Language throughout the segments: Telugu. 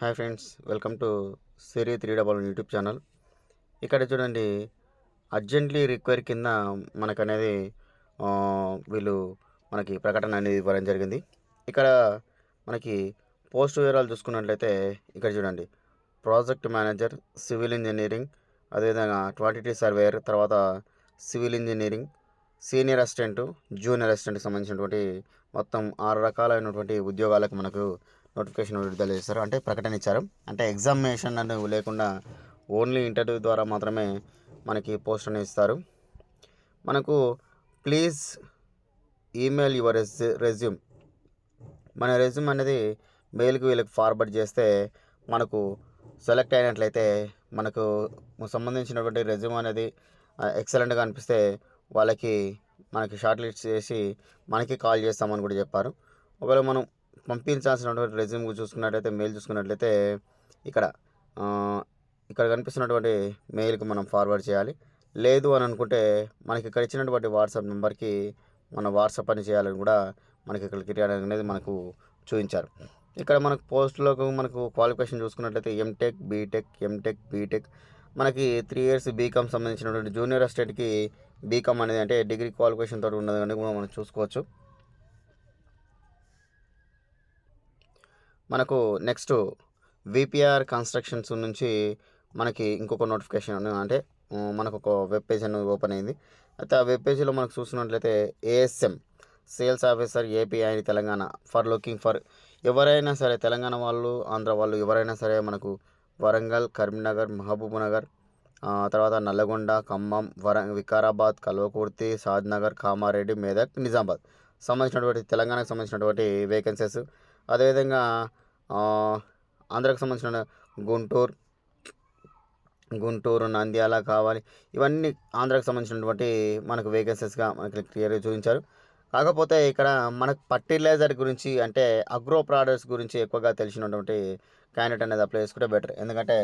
Hi friends welcome to Siri three double YouTube channel. ఇక్కడ చూడండి అర్జెంట్లీ రిక్వైర్ కింద మనకు అనేది వీళ్ళు మనకి ప్రకటన అనేది ఇవ్వడం జరిగింది. ఇక్కడ మనకి పోస్ట్ వివరాలు చూసుకున్నట్లయితే ఇక్కడ చూడండి ప్రాజెక్ట్ మేనేజర్ సివిల్ ఇంజనీరింగ్ అదేవిధంగా క్వాంటిటీ సర్వేయర్ తర్వాత civil engineering senior assistant junior అసిస్టెంట్కి సంబంధించినటువంటి మొత్తం ఆరు రకాలైనటువంటి ఉద్యోగాలకు మనకు నోటిఫికేషన్ విడుదల చేశారు అంటే ప్రకటన ఇచ్చారు. అంటే ఎగ్జామినేషన్ అనేది లేకుండా ఓన్లీ ఇంటర్వ్యూ ద్వారా మాత్రమే మనకి పోస్ట్ అనేది ఇస్తారు. మనకు please email your res resume. మన రెజ్యూమ్ అనేది మెయిల్కి వీళ్ళకి ఫార్వర్డ్ చేస్తే మనకు సెలెక్ట్ అయినట్లయితే మనకు సంబంధించినటువంటి రెజ్యూమ్ అనేది ఎక్సలెంట్గా అనిపిస్తే వాళ్ళకి మనకి షార్ట్ లిస్ట్ చేసి మనకి కాల్ చేస్తామని కూడా చెప్పారు. ఒకవేళ మనం పంపించాల్సినటువంటి రెజ్యూమ్ చూసుకున్నట్లయితే మెయిల్ చూసుకున్నట్లయితే ఇక్కడ ఇక్కడ కనిపిస్తున్నటువంటి మెయిల్కి మనం ఫార్వర్డ్ చేయాలి. లేదు అని అనుకుంటే మనకి ఇక్కడ ఇచ్చినటువంటి వాట్సాప్ నెంబర్కి మన వాట్సాప్ అని చేయాలని కూడా మనకి ఇక్కడ క్రియేట్ అనేది మనకు చూపించారు. ఇక్కడ మనకు పోస్టులకు మనకు క్వాలిఫికేషన్ చూసుకున్నట్లయితే ఎంటెక్ బీటెక్ ఎంటెక్ బీటెక్ మనకి త్రీ ఇయర్స్ బీకామ్ సంబంధించినటువంటి జూనియర్ అసిస్టెంట్కి బీకామ్ అనేది అంటే డిగ్రీ క్వాలిఫికేషన్ తోటి ఉన్నది అని కూడా మనం చూసుకోవచ్చు. మనకు నెక్స్ట్ విపిఆర్ కన్స్ట్రక్షన్స్ నుంచి మనకి ఇంకొక నోటిఫికేషన్ అంటే మనకు ఒక వెబ్ పేజ్ అనేది ఓపెన్ అయింది. అయితే ఆ వెబ్ పేజీలో మనకు చూస్తున్నట్లయితే ASM sales officer API Telangana for looking for ఎవరైనా సరే తెలంగాణ వాళ్ళు ఆంధ్ర వాళ్ళు ఎవరైనా సరే మనకు వరంగల్ కరీంనగర్ మహబూబ్ నగర్ తర్వాత నల్లగొండ ఖమ్మం వర వికారాబాద్ కల్వకుర్తి సాద్నగర్ కామారెడ్డి మెదక్ నిజామాబాద్ సంబంధించినటువంటి తెలంగాణకు సంబంధించినటువంటి వేకెన్సీస్ అదేవిధంగా ఆంధ్రాకు సంబంధించిన గుంటూరు గుంటూరు నంద్యాల కావాలి. ఇవన్నీ ఆంధ్రాకు సంబంధించినటువంటి మనకు వేకెన్సీస్గా మనకి క్లియర్గా చూపించారు. కాకపోతే ఇక్కడ మనకు ఫర్టిలైజర్ గురించి అంటే అగ్రో ప్రోడక్ట్స్ గురించి ఎక్కువగా తెలిసినటువంటి క్యాండిడేట్ అనేది అప్లై చేసుకుంటే బెటర్ ఎందుకంటే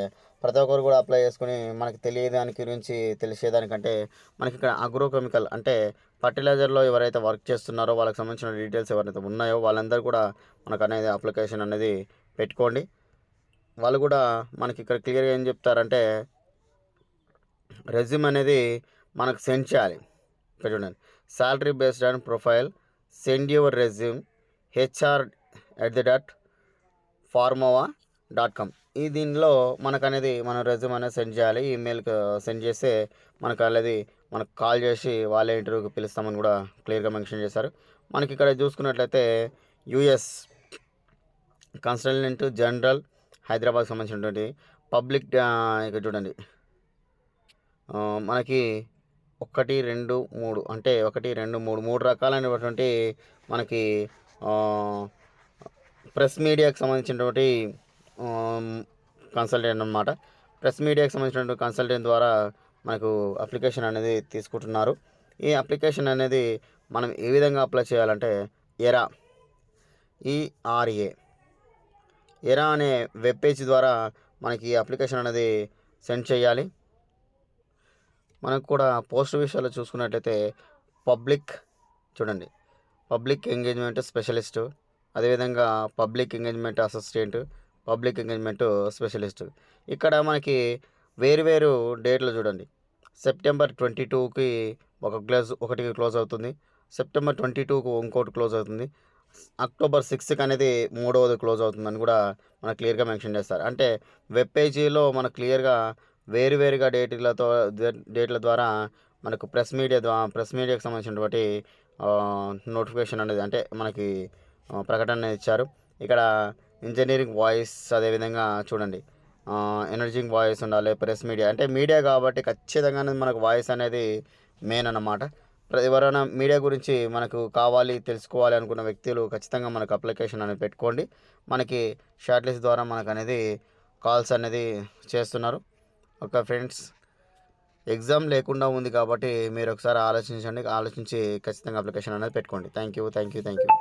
ప్రతి ఒక్కరు కూడా అప్లై చేసుకుని మనకి తెలియదానికి గురించి తెలిసేదానికంటే మనకి ఇక్కడ అగ్రోకెమికల్ అంటే ఫర్టిలైజర్లో ఎవరైతే వర్క్ చేస్తున్నారో వాళ్ళకి సంబంధించిన డీటెయిల్స్ ఎవరైతే ఉన్నాయో వాళ్ళందరూ కూడా మనకు అనేది అప్లికేషన్ అనేది పెట్టుకోండి. వాళ్ళు కూడా మనకి ఇక్కడ క్లియర్గా ఏం చెప్తారంటే రెజ్యూమ్ అనేది మనకు సెండ్ చేయాలి. ఇక్కడ చూడండి. Salary based on profile send your resume HR at the dot formova dot com ఈ దీనిలో uh, మనకు అనేది మన రెజ్యూమ్ అనేది సెండ్ చేయాలి. ఈమెయిల్కి సెండ్ చేస్తే మనకు అనేది మనకు కాల్ చేసి వాళ్ళే ఇంటర్వ్యూకి పిలుస్తామని కూడా క్లియర్గా మెన్షన్ చేశారు. మనకి ఇక్కడ చూసుకున్నట్లయితే యుఎస్ కన్సల్టెంట్ జనరల్ హైదరాబాద్ సంబంధించినటువంటి పబ్లిక్ uh, ఇక్కడ చూడండి. Uh, మనకి ఒకటి రెండు మూడు. అంటే ఒకటి రెండు మూడు. మూడు రకాలైనటువంటి మనకి ప్రెస్ మీడియాకి సంబంధించినటువంటి కన్సల్టెంట్ అనమాట ప్రెస్ మీడియాకి సంబంధించినటువంటి కన్సల్టెంట్ ద్వారా మనకు అప్లికేషన్ అనేది తీసుకుంటున్నారు. ఈ అప్లికేషన్ అనేది మనం ఏ విధంగా అప్లై చేయాలంటే ఎరా. ఈఆర్ఏ ఎరా అనే వెబ్ పేజ్ ద్వారా మనకి అప్లికేషన్ అనేది సెండ్ చేయాలి. మనకు కూడా పోస్ట్ విషయాలు చూసుకున్నట్లయితే పబ్లిక్ చూడండి. Public engagement specialist. అదేవిధంగా public engagement assistant public engagement specialist. ఇక్కడ మనకి వేరు వేరు డేట్లు చూడండి. సెప్టెంబర్ ట్వంటీ టూకి ఒక క్లోజ్ ఒకటి క్లోజ్ అవుతుంది. సెప్టెంబర్ ట్వంటీ టూకు ఇంకోటి క్లోజ్ అవుతుంది. అక్టోబర్ సిక్స్కి అనేది మూడవది క్లోజ్ అవుతుందని కూడా మనకు క్లియర్గా మెన్షన్ చేస్తారు. అంటే వెబ్ పేజీలో మనకు క్లియర్గా వేరువేరుగా డేట్లతో డేట్ల ద్వారా మనకు ప్రెస్ మీడియా ద్వారా ప్రెస్ మీడియాకి సంబంధించినటువంటి నోటిఫికేషన్ అనేది అంటే మనకి ప్రకటన అనేది ఇచ్చారు. ఇక్కడ ఇంజనీరింగ్ వాయిస్ అదేవిధంగా చూడండి. ఎనర్జింగ్ వాయిస్ ఉండాలి ప్రెస్ మీడియా అంటే మీడియా కాబట్టి ఖచ్చితంగా మనకు వాయిస్ అనేది మెయిన్ అన్నమాట. ఎవరైనా మీడియా గురించి మనకు కావాలి తెలుసుకోవాలి అనుకున్న వ్యక్తులు ఖచ్చితంగా మనకు అప్లికేషన్ అనేది పెట్టుకోండి. మనకి షార్ట్ లిస్ట్ ద్వారా మనకు అనేది కాల్స్ అనేది చేస్తున్నారు. ఒక ఫ్రెండ్స్ ఎగ్జామ్ లేకుండా ఉంది కాబట్టి మీరు ఒకసారి ఆలోచించండి ఆలోచించి ఖచ్చితంగా అప్లికేషన్ అనేది పెట్టుకోండి. Thank you thank you thank you